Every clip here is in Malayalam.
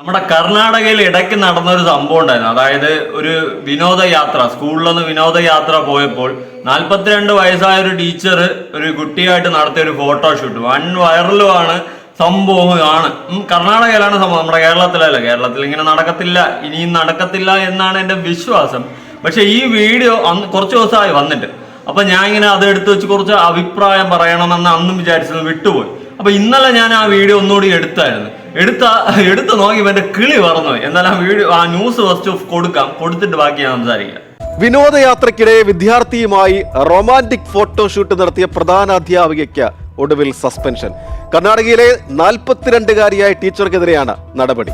നമ്മുടെ കർണാടകയിൽ ഇടയ്ക്ക് നടന്ന ഒരു സംഭവം ഉണ്ടായിരുന്നു. അതായത് ഒരു വിനോദയാത്ര സ്കൂളിൽ നിന്ന് വിനോദയാത്ര പോയപ്പോൾ നാൽപ്പത്തിരണ്ട് വയസ്സായ ഒരു ടീച്ചർ ഒരു കുട്ടിയായിട്ട് നടത്തിയ ഒരു ഫോട്ടോഷൂട്ട് വൺ വൈറലുമാണ് സംഭവം ആണ്. കർണാടകയിലാണ് സംഭവം. നമ്മുടെ കേരളത്തിലല്ല. കേരളത്തിൽ ഇങ്ങനെ നടക്കത്തില്ല ഇനിയും നടക്കത്തില്ല എന്നാണ് എന്റെ വിശ്വാസം. പക്ഷെ ഈ വീഡിയോ അന്ന് കുറച്ച് ദിവസമായി വന്നിട്ട്. അപ്പൊ ഞാൻ ഇങ്ങനെ അത് എടുത്തു വെച്ച് കുറച്ച് അഭിപ്രായം പറയണമെന്ന് അന്നും വിചാരിച്ചത് വിട്ടുപോയി. അപ്പൊ ഇന്നലെ ഞാൻ ആ വീഡിയോ ഒന്നുകൂടി എടുത്തായിരുന്നു. എടുത്ത എടുത്ത് നോക്കി എന്റെ കിളി പറന്നു. എന്നാൽ ആ വീഡിയോ ആ ന്യൂസ് ഫസ്റ്റ് കൊടുക്കാം. കൊടുത്തിട്ട് ബാക്കി ഞാൻ സംസാരിക്കാം. വിനോദയാത്രയ്ക്കിടെ വിദ്യാർത്ഥിയുമായി റൊമാന്റിക് ഫോട്ടോഷൂട്ട് നടത്തിയ പ്രധാന അധ്യാപികയ്ക്ക് ഒടുവിൽ സസ്പെൻഷൻ കർണാടകയിലെ നാൽപ്പത്തിരണ്ടുകാരിയായ ടീച്ചർക്കെതിരെയാണ് നടപടി.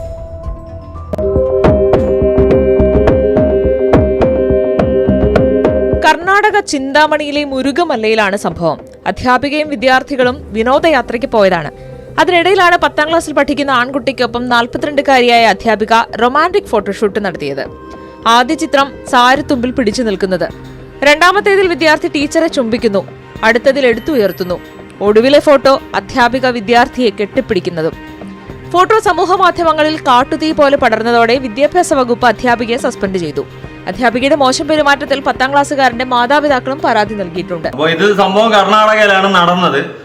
കർണാടക ചിന്താമണിയിലെ മുരുകമല്ലയിലാണ് സംഭവം. അധ്യാപികയും വിദ്യാർത്ഥികളും വിനോദയാത്രയ്ക്ക് പോയതാണ്. അതിനിടയിലാണ് പത്താം ക്ലാസ്സിൽ പഠിക്കുന്ന ആൺകുട്ടിക്കൊപ്പം നാൽപ്പത്തിരണ്ടുകാരിയായ അധ്യാപിക റൊമാന്റിക് ഫോട്ടോഷൂട്ട് നടത്തിയത്. ആദ്യ ചിത്രം സാരത്തുമ്പിൽ പിടിച്ചു നിൽക്കുന്നത്. രണ്ടാമത്തേതിൽ വിദ്യാർത്ഥി ടീച്ചറെ ചുംബിക്കുന്നു. അടുത്തതിൽ എടുത്തുയർത്തുന്നു. ഒടുവിലെ ഫോട്ടോ അധ്യാപിക വിദ്യാർത്ഥിയെ കെട്ടിപ്പിടിക്കുന്നതും. ഫോട്ടോ സമൂഹ മാധ്യമങ്ങളിൽ കാട്ടുതീ പോലെ പടർന്നതോടെ വിദ്യാഭ്യാസ വകുപ്പ് അധ്യാപികയെ സസ്പെൻഡ് ചെയ്തു. അധ്യാപികയുടെ മോശം പെരുമാറ്റത്തിൽ പത്താം ക്ലാസ്സുകാരന്റെ മാതാപിതാക്കളും പരാതി നൽകിയിട്ടുണ്ട്. ഇത് സംഭവം കർണാടകയിലാണ് നടന്നത്.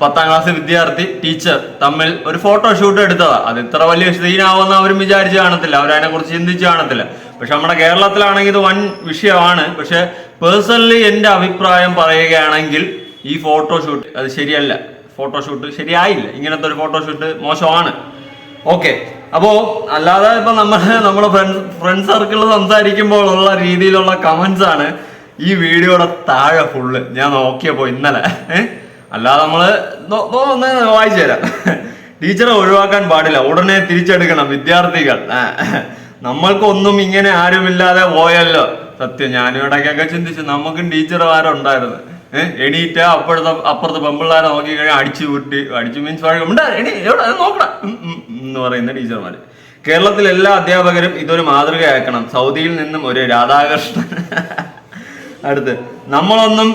പത്താം ക്ലാസ് വിദ്യാർത്ഥി ടീച്ചർ തമ്മിൽ ഒരു ഫോട്ടോ ഷൂട്ട് എടുത്തതാ. അത് ഇത്ര വലിയ സീനാവുമെന്ന് അവരും വിചാരിച്ച് കാണത്തില്ല. അവരതിനെ കുറിച്ച് ചിന്തിച്ച് കാണത്തില്ല. പക്ഷെ നമ്മുടെ കേരളത്തിലാണെങ്കിൽ ഇത് വൻ വിഷയമാണ്. പക്ഷെ പേഴ്സണലി എന്റെ അഭിപ്രായം പറയുകയാണെങ്കിൽ ഈ ഫോട്ടോ ഷൂട്ട് അത് ശരിയല്ല. ഫോട്ടോ ഷൂട്ട് ശരിയായില്ല. ഇങ്ങനത്തെ ഒരു ഫോട്ടോ ഷൂട്ട് മോശമാണ്. ഓക്കെ അപ്പോ അല്ലാതെ ഇപ്പൊ നമ്മൾ നമ്മുടെ ഫ്രണ്ട് ഫ്രണ്ട് സർക്കിളിൽ സംസാരിക്കുമ്പോൾ ഉള്ള രീതിയിലുള്ള കമന്റ്സ് ആണ് ഈ വീഡിയോയുടെ താഴെ ഫുള്ള് ഞാൻ നോക്കിയപ്പോ ഇന്നലെ? അല്ലാതെ നമ്മൾ വായിച്ചു തരാം. ടീച്ചറെ ഒഴിവാക്കാൻ പാടില്ല. ഉടനെ തിരിച്ചെടുക്കണം വിദ്യാർത്ഥികൾ. നമ്മൾക്കൊന്നും ഇങ്ങനെ ആരുമില്ലാതെ പോയല്ലോ. സത്യം ഞാനും ഇടയ്ക്കൊക്കെ ചിന്തിച്ചു നമുക്കും ടീച്ചർമാരുണ്ടായിരുന്നു എണീറ്റ അപ്പുറത്തെ അപ്പുറത്തെ പെമ്പിള്ളാരെ നോക്കി കഴിഞ്ഞാൽ അടിച്ചു വിട്ട് അടിച്ചു മീൻസ് ഉണ്ട് എണി എവിടെ ഉം എന്ന് പറയുന്ന ടീച്ചർമാര്. കേരളത്തിലെ എല്ലാ അധ്യാപകരും ഇതൊരു മാതൃകയാക്കണം. സൗദിയിൽ നിന്നും ഒരു രാധാകൃഷ്ണൻ. അടുത്ത്. നമ്മളൊന്നും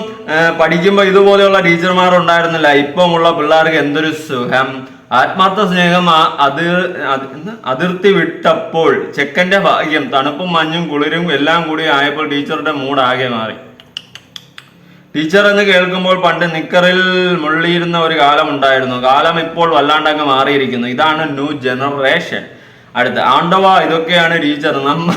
പഠിക്കുമ്പോൾ ഇതുപോലെയുള്ള ടീച്ചർമാർ ഉണ്ടായിരുന്നില്ല ഇപ്പം ഉള്ള പിള്ളേർക്ക് എന്തൊരു സുഖം. ആത്മാർത്ഥ സ്നേഹം അതിർ അതിർത്തി വിട്ടപ്പോൾ ചെക്കന്റെ ഭാഗ്യം തണുപ്പും മഞ്ഞും കുളിരും എല്ലാം കൂടി ആയപ്പോൾ ടീച്ചറുടെ മൂഡ് ആകെ മാറി. ടീച്ചർ എന്ന് കേൾക്കുമ്പോൾ പണ്ട് നിക്കറിൽ മുള്ളിയിരുന്ന ഒരു കാലം ഉണ്ടായിരുന്നു. കാലം ഇപ്പോൾ വല്ലാണ്ടങ്ങ് മാറിയിരിക്കുന്നു. ഇതാണ് ന്യൂ ജനറേഷൻ. അടുത്ത ആണ്ടവ ഇതൊക്കെയാണ് ടീച്ചർ. നമ്മ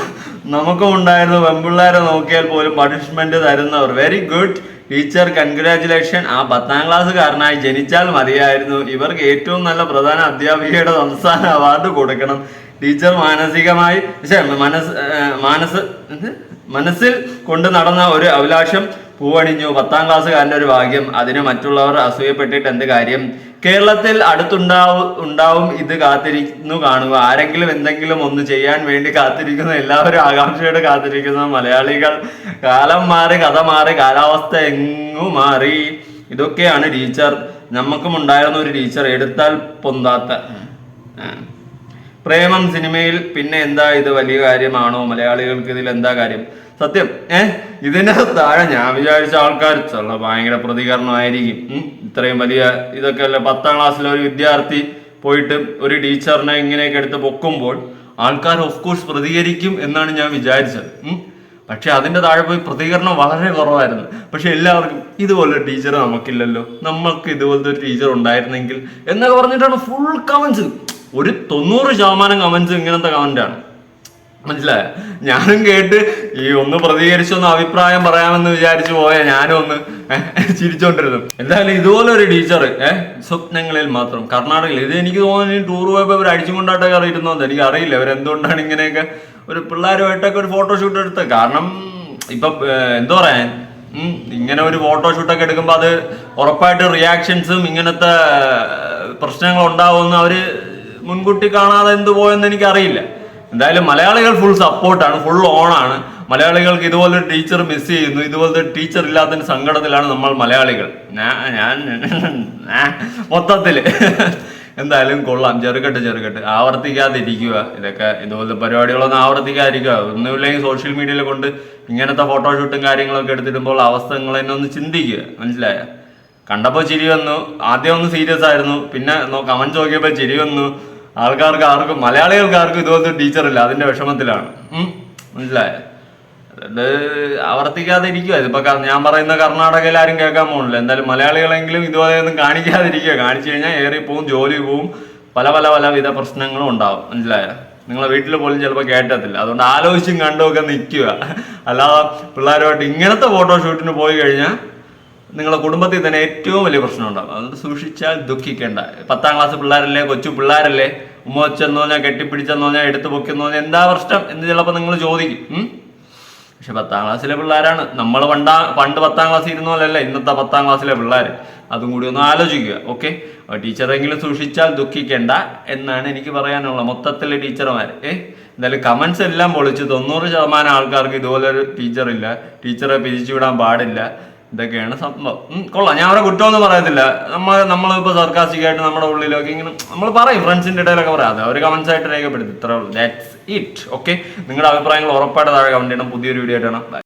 നമുക്കും ഉണ്ടായിരുന്നു പെൺപിള്ളേരെ നോക്കിയാൽ പോലും പണിഷ്മെന്റ് തരുന്നവർ. വെരി ഗുഡ് ടീച്ചർ കൺഗ്രാചുലേഷൻ ആ പത്താം ക്ലാസ്സുകാരനായി ജനിച്ചാൽ മതിയായിരുന്നു. ഇവർക്ക് ഏറ്റവും നല്ല പ്രധാന അധ്യാപികയുടെ സംസ്ഥാന അവാർഡ് കൊടുക്കണം. ടീച്ചർ മാനസികമായി ശ്ശെ, മനസ് മനസ്സിൽ കൊണ്ട് നടന്ന ഒരു അഭിലാഷം പൂവണിഞ്ഞു. പത്താം ക്ലാസ്സുകാരന്റെ ഒരു ഭാഗ്യം. അതിന് മറ്റുള്ളവർ അസൂയപ്പെട്ടിട്ട് എന്ത് കാര്യം? കേരളത്തിൽ അടുത്തുണ്ടാവും ഉണ്ടാവും. ഇത് കാത്തിരിക്കുന്നു കാണുക. ആരെങ്കിലും എന്തെങ്കിലും ഒന്ന് ചെയ്യാൻ വേണ്ടി കാത്തിരിക്കുന്ന എല്ലാവരും ആകാംക്ഷയോടെ കാത്തിരിക്കുന്ന മലയാളികൾ. കാലം മാറി കഥ മാറി കാലാവസ്ഥ എങ്ങു മാറി. ഇതൊക്കെയാണ് ടീച്ചർ. നമുക്കും ഉണ്ടായിരുന്ന ഒരു ടീച്ചർ എടുത്താൽ പൊന്താത്ത. പ്രേമം സിനിമയിൽ പിന്നെ എന്താ ഇത് വലിയ കാര്യമാണോ? മലയാളികൾക്ക് ഇതിൽ എന്താ കാര്യം? സത്യം. ഏ? ഇതിന്റെ താഴെ ഞാൻ വിചാരിച്ച ആൾക്കാർ ചില ഭയങ്കര പ്രതികരണമായിരിക്കും. ഇത്രയും വലിയ ഇതൊക്കെ അല്ലേ? പത്താം ക്ലാസ്സിലെ ഒരു വിദ്യാർത്ഥി പോയിട്ട് ഒരു ടീച്ചറിനെ ഇങ്ങനെയൊക്കെ എടുത്ത് പൊക്കുമ്പോൾ ആൾക്കാർ ഓഫ് കോഴ്സ് പ്രതികരിക്കും എന്നാണ് ഞാൻ വിചാരിച്ചത്. പക്ഷെ അതിന്റെ താഴെ പോയി പ്രതികരണം വളരെ കുറവായിരുന്നു. പക്ഷെ എല്ലാവർക്കും ഇതുപോലെ ടീച്ചർ നമുക്കില്ലല്ലോ. നമ്മൾക്ക് ഇതുപോലത്തെ ഒരു ടീച്ചർ ഉണ്ടായിരുന്നെങ്കിൽ എന്നൊക്കെ പറഞ്ഞിട്ടാണ് ഫുൾ കമൻസ് ഒരു തൊണ്ണൂറ് ശതമാനം കമൻസ് ഇങ്ങനത്തെ കമന്റാണ് മനസ്സിലായ? ഞാനും കേട്ട് ഈ ഒന്ന് പ്രതികരിച്ചൊന്ന് അഭിപ്രായം പറയാമെന്ന് വിചാരിച്ചു പോയ ഞാനും ഒന്ന് ചിരിച്ചോണ്ടിരുന്നു. എന്തായാലും ഇതുപോലെ ഒരു ടീച്ചർ ഏഹ് സ്വപ്നങ്ങളിൽ മാത്രം. കർണാടകയിൽ. ഇത് എനിക്ക് തോന്നുന്നു ടൂർ പോയപ്പോൾ ഇവർ അടിച്ചുകൊണ്ടാട്ടൊക്കെ അറിയിരുന്നോന്ന് എനിക്ക് അറിയില്ല ഇവരെന്തുകൊണ്ടാണ് ഇങ്ങനെയൊക്കെ ഒരു പിള്ളേരുമായിട്ടൊക്കെ ഒരു ഫോട്ടോഷൂട്ട് എടുത്തത് കാരണം ഇപ്പൊ എന്തോ പറയാൻ ഇങ്ങനെ ഒരു ഫോട്ടോഷൂട്ടൊക്കെ എടുക്കുമ്പോൾ അത് ഉറപ്പായിട്ട് റിയാക്ഷൻസും ഇങ്ങനത്തെ പ്രശ്നങ്ങൾ ഉണ്ടാവുമെന്ന് അവർ മുൻകൂട്ടി കാണാതെ എന്ത് പോയെന്ന് എനിക്കറിയില്ല. എന്തായാലും മലയാളികൾ ഫുൾ സപ്പോർട്ടാണ് ഫുൾ ഓണാണ് മലയാളികൾക്ക് ഇതുപോലൊരു ടീച്ചർ മിസ് ചെയ്യുന്നു ഇതുപോലത്തെ ടീച്ചർ ഇല്ലാത്തതിന് സങ്കടത്തിലാണ് നമ്മൾ മലയാളികൾ. ഞാൻ മൊത്തത്തിൽ എന്തായാലും കൊള്ളാം ചെറുകെട്ട് ചെറുകെട്ട്. ആവർത്തിക്കാതിരിക്കുക. ഇതൊക്കെ ഇതുപോലത്തെ പരിപാടികളൊന്നും ആവർത്തിക്കാതിരിക്കുക. ഒന്നുമില്ലെങ്കിൽ സോഷ്യൽ മീഡിയയിൽ കൊണ്ട് ഇങ്ങനത്തെ ഫോട്ടോഷൂട്ടും കാര്യങ്ങളൊക്കെ എടുത്തിടുമ്പോൾ അവസ്ഥ നിങ്ങൾ തന്നെ ഒന്ന് ചിന്തിക്കുക. മനസ്സിലായ? കണ്ടപ്പോൾ ചിരി വന്നു. ആദ്യം ഒന്ന് സീരിയസ് ആയിരുന്നു. പിന്നെ കമന്റ് നോക്കിയപ്പോൾ ചിരി വന്നു. ആൾക്കാർക്ക് ആർക്കും മലയാളികൾക്ക് ആർക്കും ഇതുപോലത്തെ ടീച്ചർ ഇല്ല. അതിന്റെ വിഷമത്തിലാണ്. മനസ്സിലായോ? അത് ആവർത്തിക്കാതെ ഇരിക്കുക ഇതിപ്പോ ഞാൻ പറയുന്ന കർണാടകയിൽ ആരും കേൾക്കാൻ പോകുന്നില്ല. എന്തായാലും മലയാളികളെങ്കിലും ഇതുപോലെ ഒന്നും കാണിക്കാതിരിക്കുക കാണിച്ചു കഴിഞ്ഞാൽ ഏറി പോവും ജോലി പോവും. പല പല പല വിധ പ്രശ്നങ്ങളും ഉണ്ടാവും. മനസ്സിലായോ? നിങ്ങളെ വീട്ടിൽ പോലും ചിലപ്പോൾ കേട്ടത്തില്ല അതുകൊണ്ട് ആലോചിച്ചും കണ്ടുമൊക്കെ നിൽക്കുക അല്ലാതെ പിള്ളേരുമായിട്ട് ഇങ്ങനത്തെ ഫോട്ടോഷൂട്ടിന് പോയി കഴിഞ്ഞാൽ നിങ്ങളെ കുടുംബത്തിൽ തന്നെ ഏറ്റവും വലിയ പ്രശ്നം ഉണ്ടാകും അതുകൊണ്ട് സൂക്ഷിച്ചാൽ ദുഃഖിക്കേണ്ട. പത്താം ക്ലാസ് പിള്ളേരല്ലേ കൊച്ചു പിള്ളേരല്ലേ? ഉമ്മ വെച്ചെന്ന് പറഞ്ഞാൽ കെട്ടിപ്പിടിച്ചെന്ന് പറഞ്ഞാൽ എടുത്തു പൊക്കിയെന്ന് പറഞ്ഞാൽ എന്താ പ്രശ്നം എന്ന് ചിലപ്പോൾ നിങ്ങൾ ചോദിക്കും. പക്ഷെ പത്താം ക്ലാസ്സിലെ പിള്ളേരാണ്. നമ്മൾ പണ്ടാ പണ്ട് പത്താം ക്ലാസ് ഇരുന്ന പോലെയല്ല ഇന്നത്തെ പത്താം ക്ലാസ്സിലെ പിള്ളേർ അതും കൂടി ഒന്ന് ആലോചിക്കുക ഓക്കെ? ടീച്ചറെങ്കിലും സൂക്ഷിച്ചാൽ ദുഃഖിക്കേണ്ട എന്നാണ് എനിക്ക് പറയാനുള്ളത്. മൊത്തത്തിലെ ടീച്ചർമാർ ഏ? എന്തായാലും കമൻസ് എല്ലാം പൊളിച്ച് തൊണ്ണൂറ് ശതമാനം ആൾക്കാർക്ക് ഇതുപോലെ ഒരു ടീച്ചർ ഇല്ല. ടീച്ചറെ പിരിച്ചുവിടാൻ പാടില്ല. ഇതൊക്കെയാണ് സംഭവം. കൊള്ളാം. ഞാൻ അവരെ കുറ്റമൊന്നും പറയത്തില്ല. നമ്മൾ നമ്മളിപ്പോൾ സർക്കാസിക്കായിട്ട് നമ്മുടെ ഉള്ളിലൊക്കെ ഇങ്ങനെ നമ്മൾ പറയും. ഫ്രണ്ട്സിന്റെ ഇടയിലൊക്കെ പറയാം. അത് അവർ കമന്റ്സ് ആയിട്ട് രേഖപ്പെടുത്തി. ഇത്ര ദാറ്റ്സ് ഇറ്റ് ഓക്കെ നിങ്ങളുടെ അഭിപ്രായങ്ങൾ ഉറപ്പായിട്ട് താഴെ കമന്റ് ചെയ്യണം. പുതിയൊരു വീഡിയോ ആയിട്ടാണ്